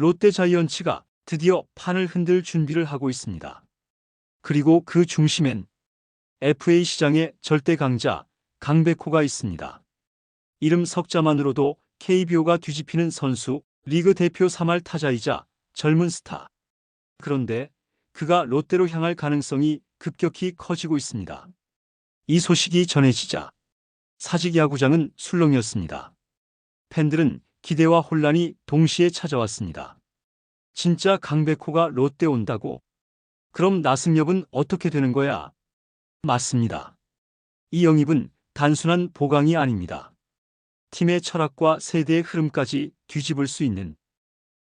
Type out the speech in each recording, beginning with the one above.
롯데 자이언츠가 드디어 판을 흔들 준비를 하고 있습니다. 그리고 그 중심엔 FA 시장의 절대 강자 강백호가 있습니다. 이름 석자만으로도 KBO가 뒤집히는 선수, 리그 대표 3할 타자이자 젊은 스타. 그런데 그가 롯데로 향할 가능성이 급격히 커지고 있습니다. 이 소식이 전해지자 사직 야구장은 술렁이었습니다. 팬들은 기대와 혼란이 동시에 찾아왔습니다. 진짜 강백호가 롯데 온다고? 그럼 나승엽은 어떻게 되는 거야? 맞습니다. 이 영입은 단순한 보강이 아닙니다. 팀의 철학과 세대의 흐름까지 뒤집을 수 있는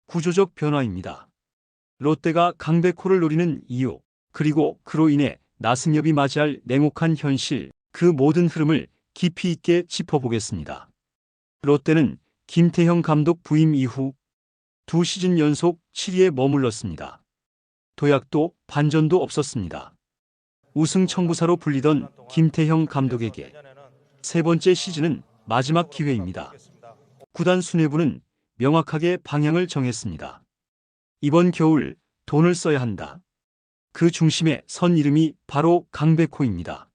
구조적 변화입니다. 롯데가 강백호를 노리는 이유, 그리고 그로 인해 나승엽이 맞이할 냉혹한 현실, 그 모든 흐름을 깊이 있게 짚어보겠습니다. 롯데는 김태형 감독 부임 이후 두 시즌 연속 7위에 머물렀습니다. 도약도 반전도 없었습니다. 우승 청부사로 불리던 김태형 감독에게 세 번째 시즌은 마지막 기회입니다. 구단 수뇌부는 명확하게 방향을 정했습니다. 이번 겨울 돈을 써야 한다. 그 중심에 선 이름이 바로 강백호입니다.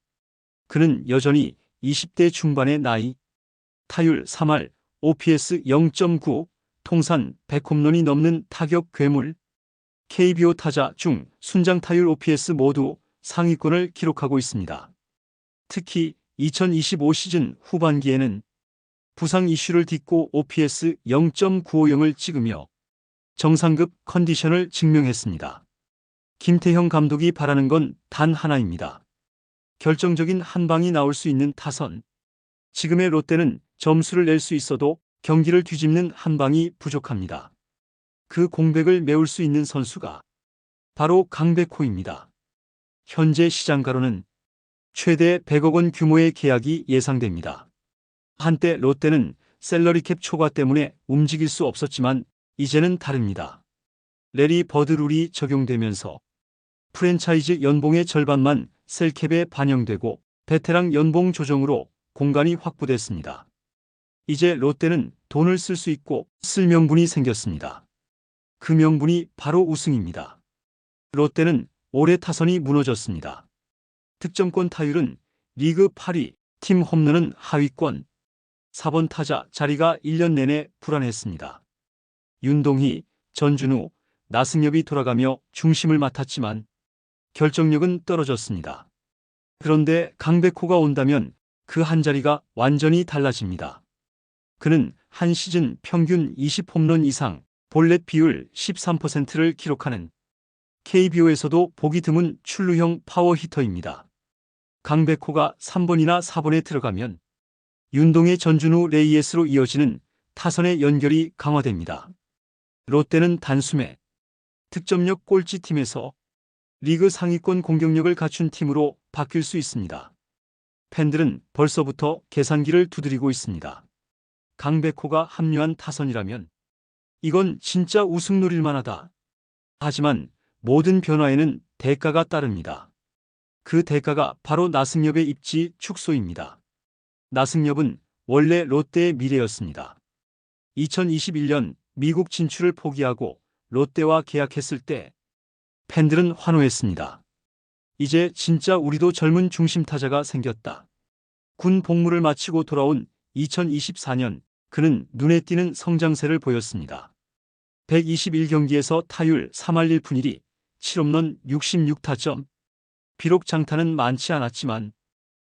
그는 여전히 20대 중반의 나이, 타율 3할, OPS 0.9, 통산 100홈런이 넘는 타격 괴물, KBO 타자 중 순장 타율 OPS 모두 상위권을 기록하고 있습니다. 특히 2025 시즌 후반기에는 부상 이슈를 딛고 OPS 0.950을 찍으며 정상급 컨디션을 증명했습니다. 김태형 감독이 바라는 건 단 하나입니다. 결정적인 한 방이 나올 수 있는 타선. 지금의 롯데는 점수를 낼 수 있어도 경기를 뒤집는 한 방이 부족합니다. 그 공백을 메울 수 있는 선수가 바로 강백호입니다. 현재 시장가로는 최대 100억 원 규모의 계약이 예상됩니다. 한때 롯데는 셀러리캡 초과 때문에 움직일 수 없었지만 이제는 다릅니다. 레리 버드 룰이 적용되면서 프랜차이즈 연봉의 절반만 셀캡에 반영되고 베테랑 연봉 조정으로 공간이 확보됐습니다. 이제 롯데는 돈을 쓸 수 있고 쓸 명분이 생겼습니다. 그 명분이 바로 우승입니다. 롯데는 올해 타선이 무너졌습니다. 득점권 타율은 리그 8위, 팀 홈런은 하위권, 4번 타자 자리가 1년 내내 불안했습니다. 윤동희, 전준우, 나승엽이 돌아가며 중심을 맡았지만 결정력은 떨어졌습니다. 그런데 강백호가 온다면 그 한 자리가 완전히 달라집니다. 그는 한 시즌 평균 20홈런 이상, 볼넷 비율 13%를 기록하는 KBO에서도 보기 드문 출루형 파워 히터입니다. 강백호가 3번이나 4번에 들어가면 윤동의 전준우 레이에스로 이어지는 타선의 연결이 강화됩니다. 롯데는 단숨에 득점력 꼴찌팀에서 리그 상위권 공격력을 갖춘 팀으로 바뀔 수 있습니다. 팬들은 벌써부터 계산기를 두드리고 있습니다. 강백호가 합류한 타선이라면 이건 진짜 우승 노릴 만 하다. 하지만 모든 변화에는 대가가 따릅니다. 그 대가가 바로 나승엽의 입지 축소입니다. 나승엽은 원래 롯데의 미래였습니다. 2021년 미국 진출을 포기하고 롯데와 계약했을 때 팬들은 환호했습니다. 이제 진짜 우리도 젊은 중심 타자가 생겼다. 군 복무를 마치고 돌아온 2024년 그는 눈에 띄는 성장세를 보였습니다. 121경기에서 타율 3할 1푼 1리 7홈런 66타점. 비록 장타는 많지 않았지만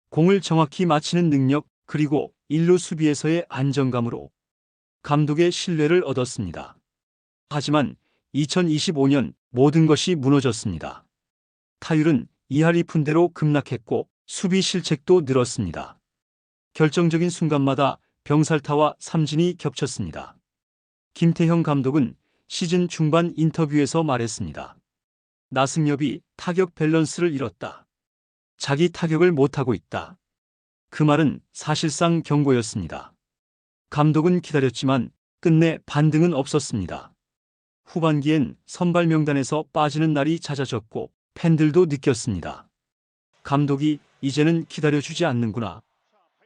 공을 정확히 맞히는 능력 그리고 일루 수비에서의 안정감으로 감독의 신뢰를 얻었습니다. 하지만 2025년 모든 것이 무너졌습니다. 타율은 2할 2푼대로 급락했고 수비 실책도 늘었습니다. 결정적인 순간마다 병살타와 삼진이 겹쳤습니다. 김태형 감독은 시즌 중반 인터뷰에서 말했습니다. 나승엽이 타격 밸런스를 잃었다. 자기 타격을 못하고 있다. 그 말은 사실상 경고였습니다. 감독은 기다렸지만 끝내 반등은 없었습니다. 후반기엔 선발 명단에서 빠지는 날이 잦아졌고 팬들도 느꼈습니다. 감독이 이제는 기다려주지 않는구나.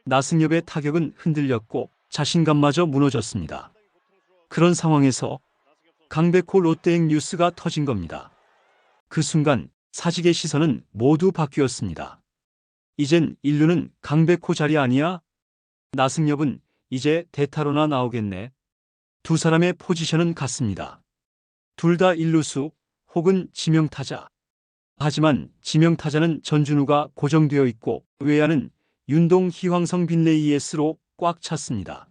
나승엽의 타격은 흔들렸고 자신감마저 무너졌습니다. 그런 상황에서 강백호 롯데행 뉴스가 터진 겁니다. 그 순간 사직의 시선은 모두 바뀌었습니다. 이젠 인류는 강백호 자리 아니야? 나승엽은 이제 대타로나 나오겠네. 두 사람의 포지션은 같습니다. 둘다 일루수 혹은 지명타자. 하지만 지명타자는 전준우가 고정되어 있고 외야는 윤동 희황성 빈레이 에스로 꽉 찼습니다.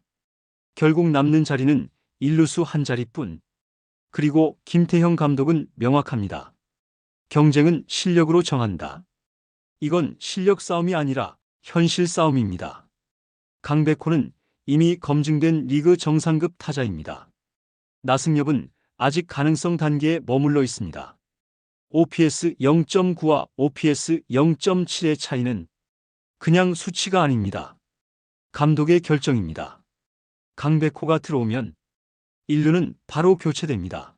결국 남는 자리는 일루수 한 자리뿐. 그리고 김태형 감독은 명확합니다. 경쟁은 실력으로 정한다. 이건 실력 싸움이 아니라 현실 싸움입니다. 강백호는 이미 검증된 리그 정상급 타자입니다. 나승엽은 아직 가능성 단계에 머물러 있습니다. OPS 0.9와 OPS 0.7의 차이는 그냥 수치가 아닙니다. 감독의 결정입니다. 강백호가 들어오면 인류는 바로 교체됩니다.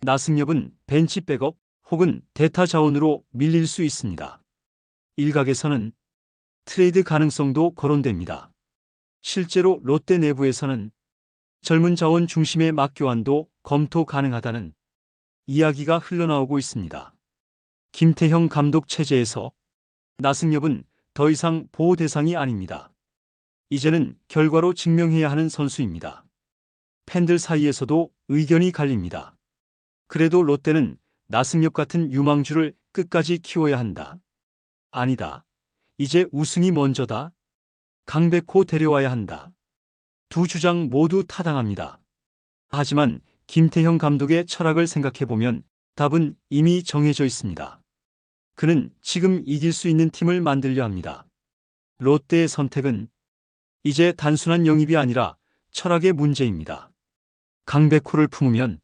나승엽은 벤치 백업 혹은 대타 자원으로 밀릴 수 있습니다. 일각에서는 트레이드 가능성도 거론됩니다. 실제로 롯데 내부에서는 젊은 자원 중심의 막교환도 검토 가능하다는 이야기가 흘러나오고 있습니다. 김태형 감독 체제에서 나승엽은 더 이상 보호 대상이 아닙니다. 이제는 결과로 증명해야 하는 선수입니다. 팬들 사이에서도 의견이 갈립니다. 그래도 롯데는 나승엽 같은 유망주를 끝까지 키워야 한다. 아니다. 이제 우승이 먼저다. 강백호 데려와야 한다. 두 주장 모두 타당합니다. 하지만 김태형 감독의 철학을 생각해보면 답은 이미 정해져 있습니다. 그는 지금 이길 수 있는 팀을 만들려 합니다. 롯데의 선택은 이제 단순한 영입이 아니라 철학의 문제입니다. 강백호를 품으면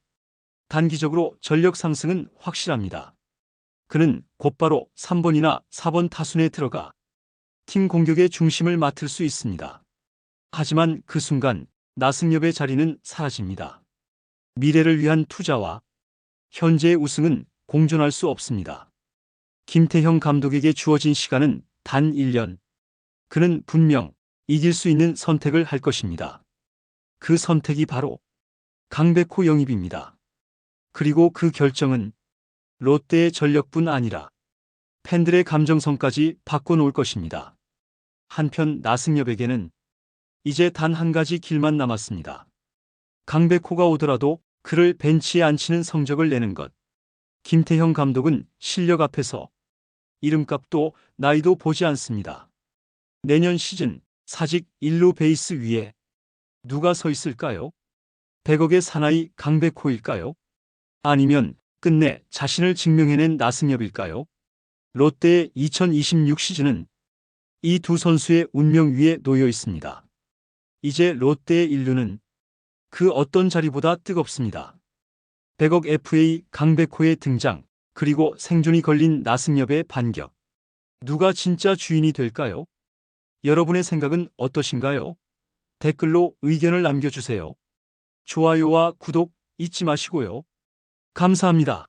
단기적으로 전력 상승은 확실합니다. 그는 곧바로 3번이나 4번 타순에 들어가 팀 공격의 중심을 맡을 수 있습니다. 하지만 그 순간 나승엽의 자리는 사라집니다. 미래를 위한 투자와 현재의 우승은 공존할 수 없습니다. 김태형 감독에게 주어진 시간은 단 1년. 그는 분명 이길 수 있는 선택을 할 것입니다. 그 선택이 바로 강백호 영입입니다. 그리고 그 결정은 롯데의 전력뿐 아니라 팬들의 감정성까지 바꿔놓을 것입니다. 한편 나승엽에게는 이제 단 한 가지 길만 남았습니다. 강백호가 오더라도 그를 벤치에 앉히는 성적을 내는 것. 김태형 감독은 실력 앞에서 이름값도 나이도 보지 않습니다. 내년 시즌 사직 1루 베이스 위에 누가 서 있을까요? 100억의 사나이 강백호일까요? 아니면 끝내 자신을 증명해낸 나승엽일까요? 롯데의 2026 시즌은 이 두 선수의 운명 위에 놓여 있습니다. 이제 롯데의 인류는 그 어떤 자리보다 뜨겁습니다. 100억 FA 강백호의 등장, 그리고 생존이 걸린 나승엽의 반격. 누가 진짜 주인이 될까요? 여러분의 생각은 어떠신가요? 댓글로 의견을 남겨주세요. 좋아요와 구독 잊지 마시고요. 감사합니다.